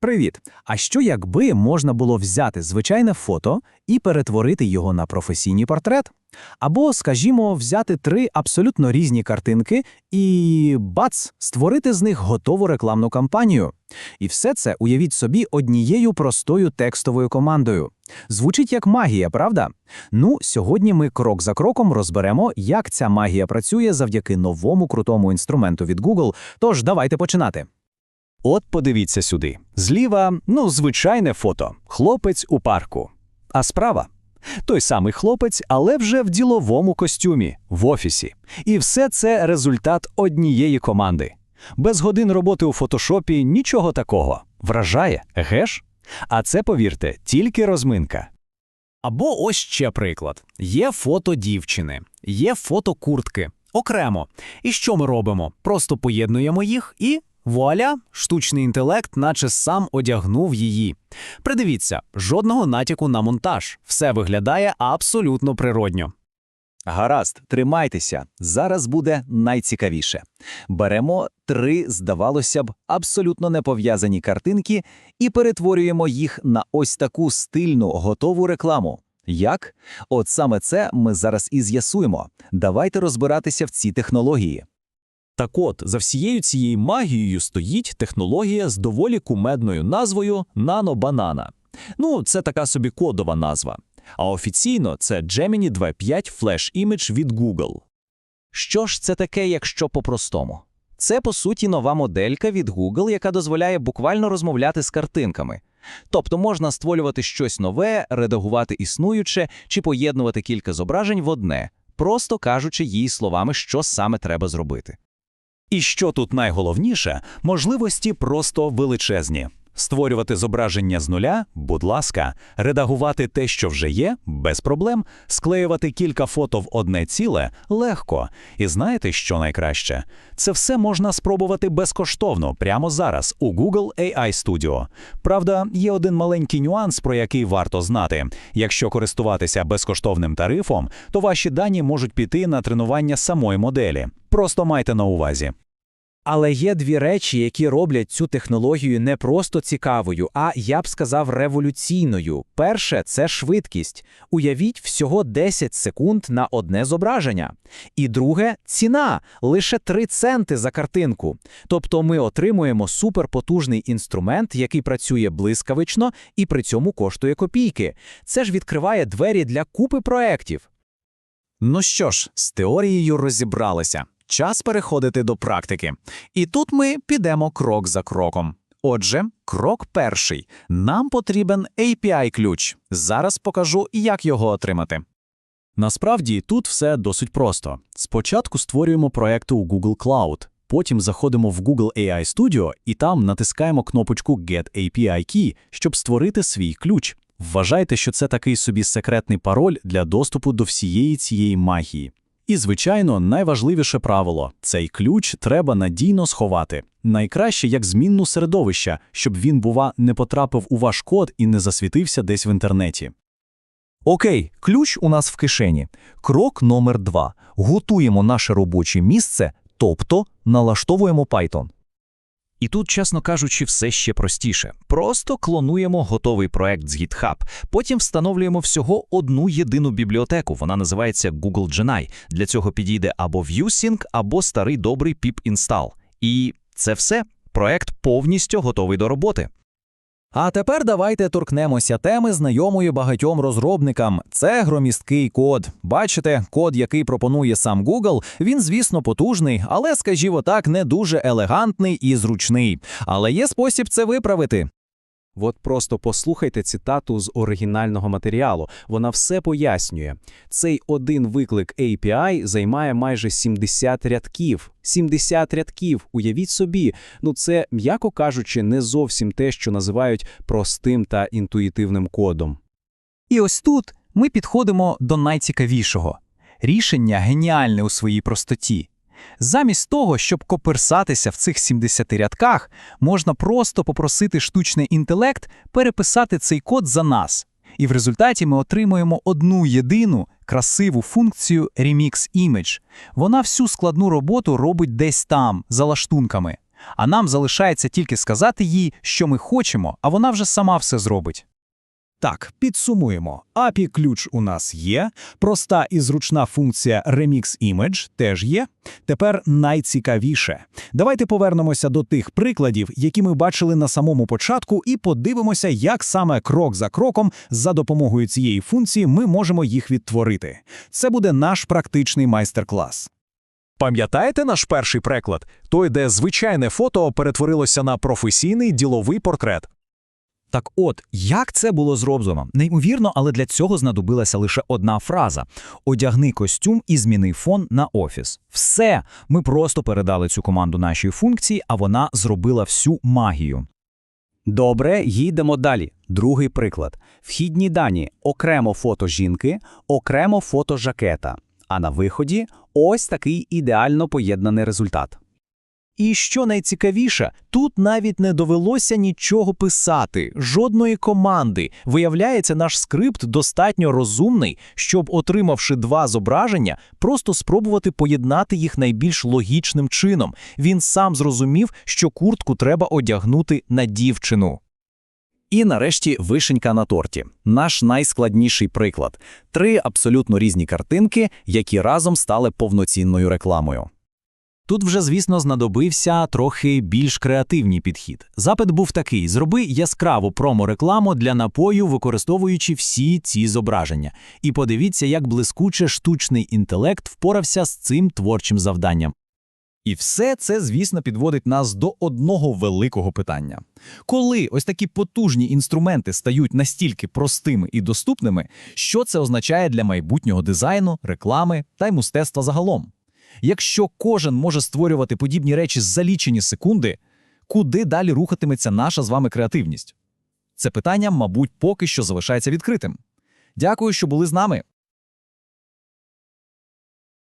Привіт! А що якби можна було взяти звичайне фото і перетворити його на професійний портрет? Або, скажімо, взяти три абсолютно різні картинки і бац, створити з них готову рекламну кампанію. І все це уявіть собі однією простою текстовою командою. Звучить як магія, правда? Ну, сьогодні ми крок за кроком розберемо, як ця магія працює завдяки новому крутому інструменту від Google. Тож давайте починати. От подивіться сюди. Зліва, ну, звичайне фото. Хлопець у парку. А справа той самий хлопець, але вже в діловому костюмі, в офісі. І все це результат однієї команди. Без годин роботи у фотошопі нічого такого. Вражає, геш? А це, повірте, тільки розминка. Або ось ще приклад: є фото дівчини, є фото куртки окремо. І що ми робимо? Просто поєднуємо їх і. Вуаля, штучний інтелект, наче сам одягнув її. Придивіться, жодного натяку на монтаж. Все виглядає абсолютно природньо. Гаразд, тримайтеся. Зараз буде найцікавіше. Беремо три, здавалося б, абсолютно непов'язані картинки і перетворюємо їх на ось таку стильну, готову рекламу. Як? От саме це ми зараз і з'ясуємо. Давайте розбиратися в цій технології. Так от, за всією цією магією стоїть технологія з доволі кумедною назвою нанобанана. Ну, це така собі кодова назва. А офіційно це Gemini 2.5 Flash Image від Google. Що ж це таке, якщо по-простому? Це, по суті, нова моделька від Google, яка дозволяє буквально розмовляти з картинками. Тобто можна створювати щось нове, редагувати існуюче чи поєднувати кілька зображень в одне, просто кажучи їй словами, що саме треба зробити. І що тут найголовніше, можливості просто величезні. Створювати зображення з нуля, будь ласка, редагувати те, що вже є, без проблем, склеювати кілька фото в одне ціле легко. І знаєте, що найкраще? Це все можна спробувати безкоштовно прямо зараз у Google AI Studio. Правда, є один маленький нюанс, про який варто знати. Якщо користуватися безкоштовним тарифом, то ваші дані можуть піти на тренування самої моделі. Просто майте на увазі. Але є дві речі, які роблять цю технологію не просто цікавою, а я б сказав революційною. Перше це швидкість. Уявіть всього 10 секунд на одне зображення. І друге ціна лише 3 центи за картинку. Тобто ми отримуємо суперпотужний інструмент, який працює блискавично і при цьому коштує копійки. Це ж відкриває двері для купи проєктів. Ну що ж, з теорією розібралися. Час переходити до практики. І тут ми підемо крок за кроком. Отже, крок перший. Нам потрібен API-ключ. Зараз покажу, як його отримати. Насправді тут все досить просто. Спочатку створюємо проекти у Google Cloud, потім заходимо в Google AI Studio і там натискаємо кнопочку Get API Key, щоб створити свій ключ. Вважайте, що це такий собі секретний пароль для доступу до всієї цієї магії. І, звичайно, найважливіше правило цей ключ треба надійно сховати. Найкраще як змінну середовища, щоб він, бува, не потрапив у ваш код і не засвітився десь в інтернеті. Окей, ключ у нас в кишені. Крок номер два. Готуємо наше робоче місце, тобто налаштовуємо Python. І тут, чесно кажучи, все ще простіше. Просто клонуємо готовий проект з GitHub, потім встановлюємо всього одну єдину бібліотеку. Вона називається Google Genai. Для цього підійде або ViewSync, або старий добрий pip install. І це все. Проект повністю готовий до роботи. А тепер давайте торкнемося теми, знайомої багатьом розробникам. Це громісткий код. Бачите, код, який пропонує сам Google, він, звісно, потужний, але, скажімо так, не дуже елегантний і зручний. Але є спосіб це виправити. От просто послухайте цитату з оригінального матеріалу. Вона все пояснює. Цей один виклик API займає майже 70 рядків. 70 рядків, уявіть собі. Ну це, м'яко кажучи, не зовсім те, що називають простим та інтуїтивним кодом. І ось тут ми підходимо до найцікавішого. Рішення геніальне у своїй простоті. Замість того, щоб коперсатися в цих 70 рядках, можна просто попросити штучний інтелект переписати цей код за нас. І в результаті ми отримуємо одну єдину красиву функцію Remix Image. Вона всю складну роботу робить десь там, за лаштунками. а нам залишається тільки сказати їй, що ми хочемо, а вона вже сама все зробить. Так, підсумуємо. API-ключ у нас є, проста і зручна функція Remix Image теж є. Тепер найцікавіше. Давайте повернемося до тих прикладів, які ми бачили на самому початку, і подивимося, як саме крок за кроком за допомогою цієї функції ми можемо їх відтворити. Це буде наш практичний майстер-клас. Пам'ятаєте наш перший приклад? Той, де звичайне фото перетворилося на професійний діловий портрет. Так от, як це було зроблено? Неймовірно, але для цього знадобилася лише одна фраза: одягни костюм і зміни фон на офіс. Все, ми просто передали цю команду нашій функції, а вона зробила всю магію. Добре, їдемо далі. Другий приклад. Вхідні дані – окремо фото жінки, окремо фото жакета. А на виході ось такий ідеально поєднаний результат. І що найцікавіше, тут навіть не довелося нічого писати, жодної команди. Виявляється, наш скрипт достатньо розумний, щоб, отримавши два зображення, просто спробувати поєднати їх найбільш логічним чином. Він сам зрозумів, що куртку треба одягнути на дівчину. І нарешті вишенька на торті. Наш найскладніший приклад. Три абсолютно різні картинки, які разом стали повноцінною рекламою. Тут вже, звісно, знадобився трохи більш креативний підхід. Запит був такий: зроби яскраву промо-рекламу для напою, використовуючи всі ці зображення. І подивіться, як блискуче штучний інтелект впорався з цим творчим завданням. І все це, звісно, підводить нас до одного великого питання. Коли ось такі потужні інструменти стають настільки простими і доступними, що це означає для майбутнього дизайну, реклами та й мистецтва загалом? Якщо кожен може створювати подібні речі за лічені секунди, куди далі рухатиметься наша з вами креативність? Це питання, мабуть, поки що залишається відкритим. Дякую, що були з нами.